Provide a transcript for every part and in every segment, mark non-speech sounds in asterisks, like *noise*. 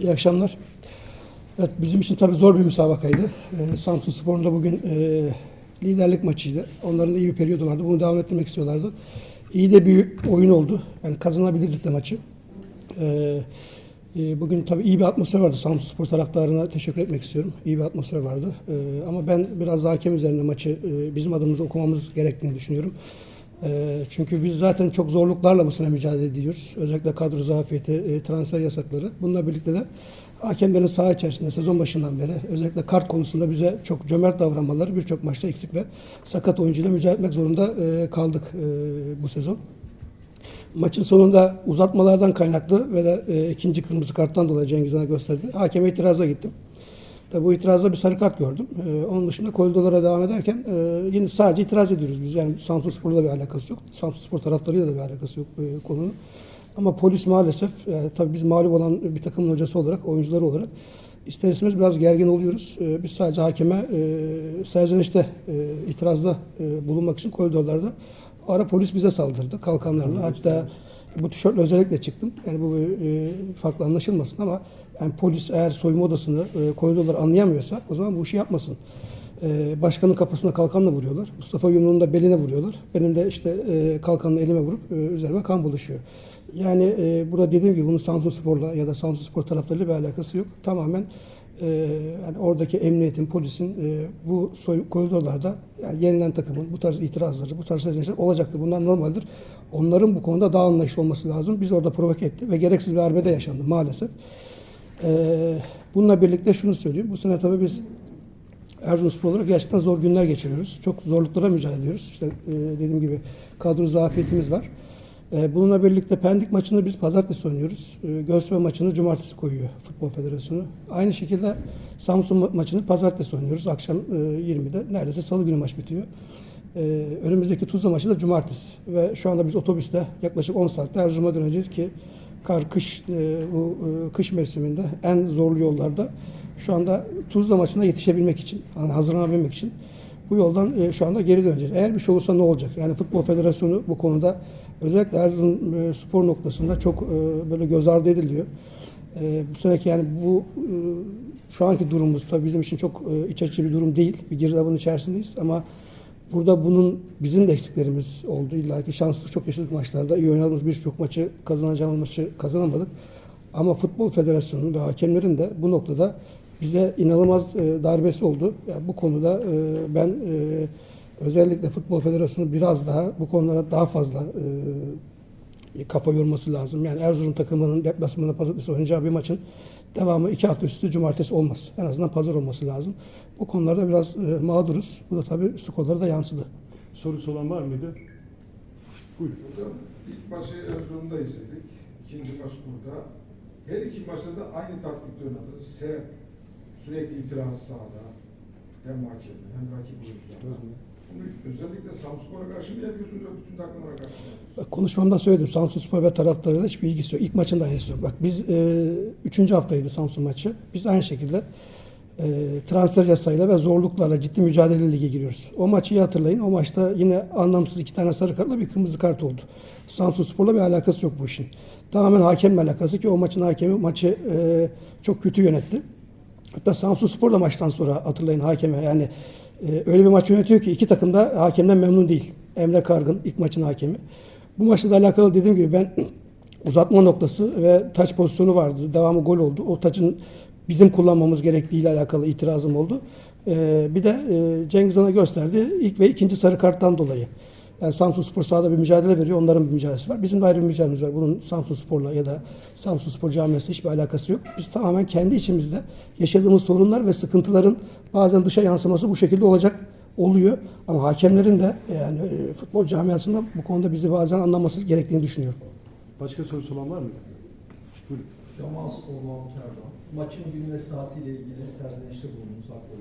İyi akşamlar. Evet, bizim için tabii zor bir müsabakaydı. Ee, Samsun Spor'un da bugün e, liderlik maçıydı. Onların da iyi bir periyodu vardı. Bunu devam ettirmek istiyorlardı. İyi de bir oyun oldu. Yani kazanabilirdik de maçı. Ee, e, bugün tabii iyi bir atmosfer vardı. Samsun Spor taraftarına teşekkür etmek istiyorum. İyi bir atmosfer vardı. Ee, ama ben biraz da hakem üzerinde maçı e, bizim adımıza okumamız gerektiğini düşünüyorum. Ee, Çünkü biz zaten çok zorluklarla bu sene mücadele ediyoruz. Özellikle kadro zafiyeti, e, transfer yasakları. Bununla birlikte de hakemlerin saha içerisinde sezon başından beri özellikle kart konusunda bize çok cömert davranmaları birçok maçta eksik ve sakat oyuncuyla mücadele etmek zorunda e, kaldık e, bu sezon. Maçın sonunda uzatmalardan kaynaklı ve de ikinci kırmızı karttan dolayı Cengiz Han'a gösterdi. Hakeme itiraza gittim. Tabii bu itirazda bir sarı kart gördüm. Ee, onun dışında koridorlara devam ederken e, yine sadece itiraz ediyoruz biz. Yani Samsun Spor'la bir alakası yok. Samsun Spor taraftarıyla da bir alakası yok e, konunun. Ama polis maalesef, e, tabii biz mağlup olan bir takımın hocası olarak, oyuncuları olarak ister istemez biraz gergin oluyoruz. E, biz sadece hakeme e, serzenişte, e, itirazda e, bulunmak için koridorlarda ara polis bize saldırdı kalkanlarla. Hatta bu tişörtle özellikle çıktım. Yani bu e, farklı anlaşılmasın ama yani polis eğer soyunma odasını, e, koridorları anlayamıyorsa o zaman bu işi yapmasın. E, başkanın kafasına kalkanla vuruyorlar. Mustafa Yumru'nun da beline vuruyorlar. Benim de işte e, kalkanla elime vurup e, üzerime kan bulaşıyor. Yani e, burada dediğim gibi bunun Samsun Spor'la ya da Samsun Spor taraflarıyla bir alakası yok. Tamamen e, yani oradaki emniyetin, polisin e, bu soy, koridorlarda yani yenilen takımın bu tarz itirazları, bu tarz sözleşmeler olacaktır. Bunlar normaldir. Onların bu konuda daha anlayışlı olması lazım. Biz orada provoke etti ve gereksiz bir arbede yaşandı maalesef. E, bununla birlikte şunu söyleyeyim. Bu sene tabii biz Erzurumspor olarak gerçekten zor günler geçiriyoruz. Çok zorluklara mücadele ediyoruz. İşte e, dediğim gibi kadro zafiyetimiz var. E, bununla birlikte Pendik maçını biz pazartesi oynuyoruz. E, Göztepe maçını cumartesi koyuyor Futbol Federasyonu. Aynı şekilde Samsun ma- maçını pazartesi oynuyoruz. Akşam e, 20'de. Neredeyse salı günü maç bitiyor. E, önümüzdeki Tuzla maçı da cumartesi. Ve şu anda biz otobüste yaklaşık 10 saatte Erzurum'a döneceğiz ki kar, kış, e, bu e, kış mevsiminde en zorlu yollarda şu anda Tuzla maçına yetişebilmek için, yani hazırlanabilmek için bu yoldan e, şu anda geri döneceğiz. Eğer bir şey olursa ne olacak? Yani Futbol Federasyonu bu konuda özellikle Erzurum e, spor noktasında çok e, böyle göz ardı ediliyor. E, bu seneki yani bu şu anki durumumuz tabii bizim için çok iç açıcı bir durum değil. Bir girdabın içerisindeyiz ama Burada bunun bizim de eksiklerimiz oldu. İlla ki şanslı çok yaşadık maçlarda. iyi oynadığımız birçok maçı kazanacağımız maçı kazanamadık. Ama Futbol Federasyonu ve hakemlerin de bu noktada bize inanılmaz darbesi oldu. Yani bu konuda ben özellikle Futbol Federasyonu biraz daha bu konulara daha fazla e, kafa yorması lazım. Yani Erzurum takımının deplasmanında pazartesi oynayacağı bir maçın devamı iki hafta üstü cumartesi olmaz. En azından pazar olması lazım. Bu konularda biraz e, mağduruz. Bu da tabii skorlara da yansıdı. Sorusu olan var mıydı? Buyurun. Hocam ilk maçı Erzurum'da izledik. İkinci maç burada. Her iki maçta da aynı taktikte oynadı. Sert, sürekli itiraz sahada. Hem hakemi hem rakip oyunculara. Özellikle Samspor'a karşı mı yapıyorsunuz bütün takımlara karşı? Bak, Konuşmamda söyledim. Samsun Spor ve taraftarıyla hiçbir ilgisi yok. İlk maçın da aynısı yok. Bak biz e, üçüncü haftaydı Samsun maçı. Biz aynı şekilde e, transfer yasayla ve zorluklarla ciddi mücadele lige giriyoruz. O maçı iyi hatırlayın. O maçta yine anlamsız iki tane sarı kartla bir kırmızı kart oldu. Samsun Spor'la bir alakası yok bu işin. Tamamen hakemle alakası ki o maçın hakemi maçı e, çok kötü yönetti. Hatta Samsun Spor'la maçtan sonra hatırlayın hakeme yani e, öyle bir maç yönetiyor ki iki takım da hakemden memnun değil. Emre Kargın ilk maçın hakemi. Bu maçla da alakalı dediğim gibi ben *clears throat* uzatma noktası ve taç pozisyonu vardı. Devamı gol oldu. O taçın bizim kullanmamız gerektiğiyle alakalı itirazım oldu. E, bir de e, Cengiz Han'a gösterdi ilk ve ikinci sarı karttan dolayı. Yani Samsun Spor sahada bir mücadele veriyor. Onların bir mücadelesi var. Bizim de ayrı bir mücadelemiz var. Bunun Samsun Spor'la ya da Samsun Spor camiasıyla hiçbir alakası yok. Biz tamamen kendi içimizde yaşadığımız sorunlar ve sıkıntıların bazen dışa yansıması bu şekilde olacak oluyor. Ama hakemlerin de yani e, futbol camiasında bu konuda bizi bazen anlaması gerektiğini düşünüyorum. Başka sorusu olan var mı? Buyurun. Cemal Erdoğan. Maçın gün ve saatiyle ilgili serzenişte bulundunuz haklı.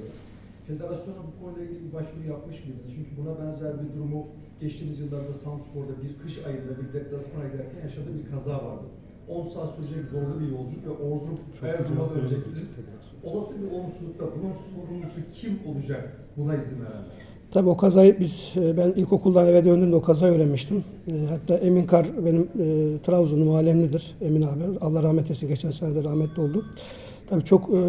Federasyona bu konuyla ilgili bir başvuru yapmış mıydınız? Çünkü buna benzer bir durumu geçtiğimiz yıllarda Samspor'da bir kış ayında bir deplasmana giderken yaşadığı bir kaza vardı. 10 saat sürecek zorlu bir yolculuk ve Orzup Erzurum'a döneceksiniz. Olası bir olumsuzlukta bunun sorumlusu kim olacak buna izin verenler? Tabii o kazayı biz, e, ben ilkokuldan eve döndüğümde o kazayı öğrenmiştim. E, Hatta Emin Kar benim e, Trabzonlu mahallemlidir. Emin abi. Allah rahmet eylesin. Geçen sene de rahmetli oldu. Tabii çok e,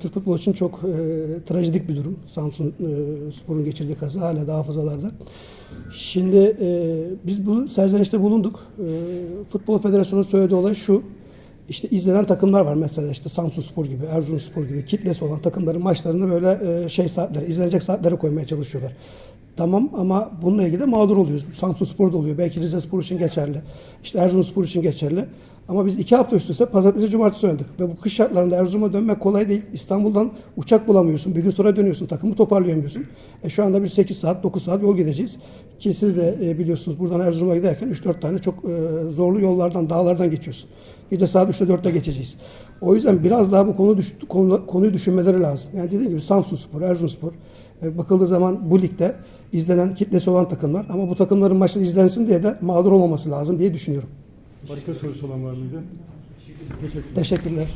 Türk futbolu için çok e, trajedik bir durum. Samsun e, Spor'un geçirdiği kaza hala da hafızalarda. Şimdi e, biz bu serzenişte bulunduk. E, Futbol Federasyonu'nun söylediği olay şu. İşte izlenen takımlar var mesela işte Samsun Spor gibi, Erzurum Spor gibi kitlesi olan takımların maçlarını böyle e, şey saatleri, izlenecek saatlere koymaya çalışıyorlar. Tamam ama bununla ilgili de mağdur oluyoruz. Samsun Spor da oluyor. Belki Rize Spor için geçerli. İşte Erzurum Spor için geçerli. Ama biz iki hafta üst üste pazartesi cumartesi oynadık. Ve bu kış şartlarında Erzurum'a dönmek kolay değil. İstanbul'dan uçak bulamıyorsun. Bir gün sonra dönüyorsun. Takımı toparlayamıyorsun. E şu anda bir 8 saat 9 saat yol gideceğiz. Ki siz de e, biliyorsunuz buradan Erzurum'a giderken 3-4 tane çok e, zorlu yollardan, dağlardan geçiyorsun. Gece saat 3'te 4'te geçeceğiz. O yüzden biraz daha bu konu düş, konu, konuyu düşünmeleri lazım. Yani dediğim gibi Samsun Spor, Erzurum Spor e, bakıldığı zaman bu ligde izlenen kitlesi olan takımlar ama bu takımların maçları izlensin diye de mağdur olmaması lazım diye düşünüyorum. Başka sorusu olan var mıydı? Teşekkürler. Teşekkürler.